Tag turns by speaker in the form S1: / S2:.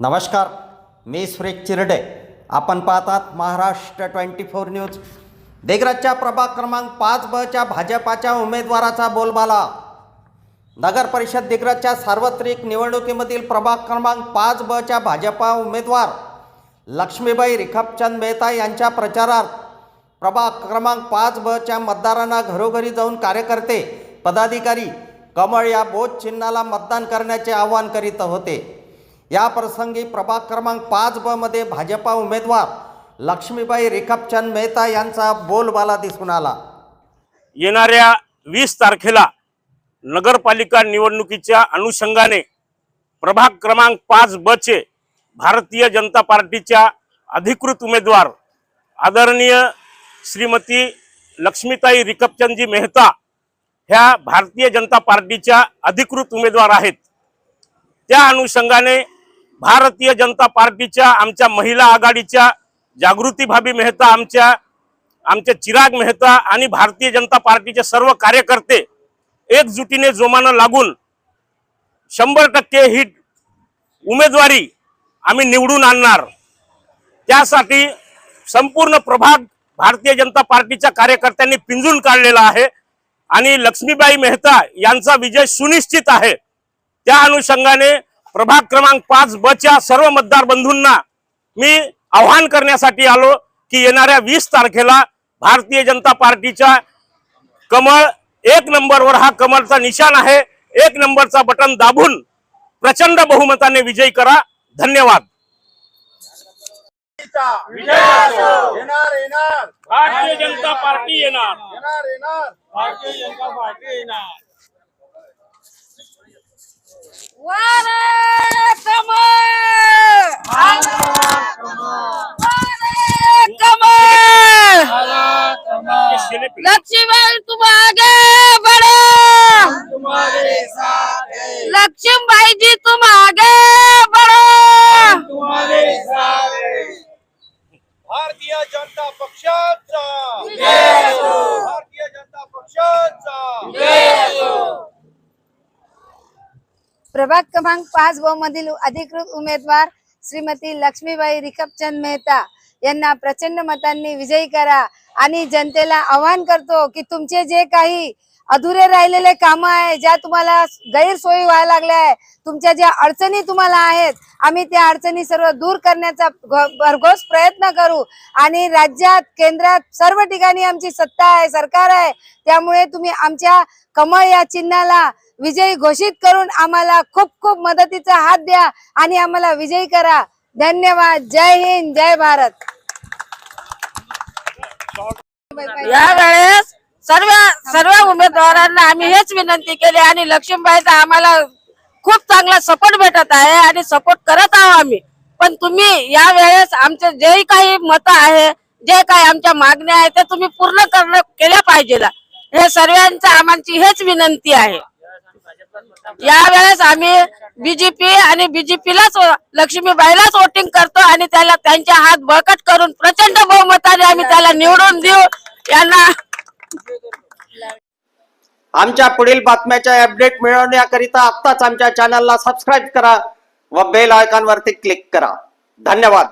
S1: नमस्कार मी सुरेश चिरडे. आपण पाहतात महाराष्ट्र ट्वेंटी फोर न्यूज. देगराजच्या प्रभाग क्रमांक पाच बच्या भाजपाच्या उमेदवाराचा बोलबाला. नगर परिषद दिग्रजच्या सार्वत्रिक निवडणुकीमधील प्रभाग क्रमांक पाच बच्या भाजपा उमेदवार लक्ष्मीबाई रिखपचंद मेहता यांच्या प्रचारार्थ प्रभाग क्रमांक पाच बच्या मतदारांना घरोघरी जाऊन कार्यकर्ते पदाधिकारी कमळ या बोध चिन्हाला मतदान करण्याचे आवाहन करीत होते. या प्रसंगी प्रभाग क्रमांक पाच ब मध्ये भाजपा उमेदवार लक्ष्मीबाई रिखपचंद मेहता यांचा बोलबाला दिसून आला.
S2: येणाऱ्या वीस तारखेला नगरपालिका निवडणुकीच्या अनुषंगाने प्रभाग क्रमांक पाच ब चे भारतीय जनता पार्टीच्या अधिकृत उमेदवार आदरणीय श्रीमती लक्ष्मीताई रिकपचंदजी मेहता ह्या भारतीय जनता पार्टीच्या अधिकृत उमेदवार आहेत. त्या अनुषंगाने भारतीय जनता पार्टीच्या आमच्या महिला आघाडीच्या जागृती भाभी मेहता आमच्या आमचे चिराग मेहता आणि भारतीय जनता पार्टीचे सर्व कार्यकर्ते एकजुटीने जोमानं लागून शंभर टक्के ही उमेदवारी आम्ही निवडून आणणार. त्यासाठी संपूर्ण प्रभाग भारतीय जनता पार्टीच्या कार्यकर्त्यांनी पिंजून काढलेला आहे आणि लक्ष्मीबाई मेहता यांचा विजय सुनिश्चित आहे. त्या अनुषंगाने प्रभाग क्रमांक पाच बच्या सर्व मतदार बंधूंना मी आव्हान करण्यासाठी आलो की येणाऱ्या वीस तारखेला भारतीय जनता पार्टीच्या कमळ एक नंबरवर हा कमळचा निशाण आहे. एक नंबरचा बटन दाबून प्रचंड बहुमताने विजयी करा. धन्यवाद.
S3: येणार येणार.
S2: भारतीय जनता पार्टी येणार.
S3: येणार येणार.
S4: भारतीय जनता पार्टी येणार
S5: भारत कमळ भारत कमळ लक्ष्मीबाई तुम आगे बढ़ो
S4: तुम्हारे साथ है
S5: लक्ष्मीबाई जी तुम आगे बढ़ो.
S4: तुम्हारे साथ
S3: भारतीय जनता पक्षाचा.
S4: हो.
S3: भारतीय जनता पक्षाचा.
S5: प्रभाग क्रमांक पाच व मधील अधिकृत उमेदवार श्रीमती लक्ष्मीबाई रिकपचंद मेहता यांना प्रचंड मतांनी विजयी करा आणि जनतेला आवाहन करतो की तुमचे जे काही अधुरे राहिलेले काम आहे ज्या तुम्हाला गैरसोयी व्हायला लागल्या आहे तुमच्या ज्या अडचणी तुम्हाला आहेत आम्ही त्या अडचणी सर्व दूर करण्याचा भरघोस प्रयत्न करू आणि राज्यात केंद्रात सर्व ठिकाणी आमची सत्ता आहे सरकार आहे त्यामुळे तुम्ही आमच्या कमळ या चिन्हाला विजयी घोषित करून आम्हाला खूप खूप मदतीचा हात द्या आणि आम्हाला विजयी करा. धन्यवाद. जय हिंद जय भारत.
S6: यावेळेस सर्व सर्व उमेदवारांना आम्ही हेच विनंती केली आणि लक्ष्मीबाईचा आम्हाला खूप चांगला सपोर्ट भेटत आहे आणि सपोर्ट करत आहोत आम्ही. पण तुम्ही या वेळेस आमचे जे काही मत आहे जे काही आमच्या मागण्या आहे ते तुम्ही पूर्ण करणं केल्या पाहिजे हे सर्वांचं आम्हाची हेच विनंती आहे. यावेळेस आम्ही बीजेपी आणि बीजेपीलाच लक्ष्मीबाईलाच वोटिंग करतो आणि त्याला त्यांच्या हात बळकट करून प्रचंड बहुमताने आम्ही त्याला निवडून देऊ. यांना
S1: आमच्या पुढील बातम्याच्या अपडेट मिळवण्याकरिता आत्ताच आमच्या चॅनलला सबस्क्राईब करा व बेल आयकॉनवरती क्लिक करा. धन्यवाद.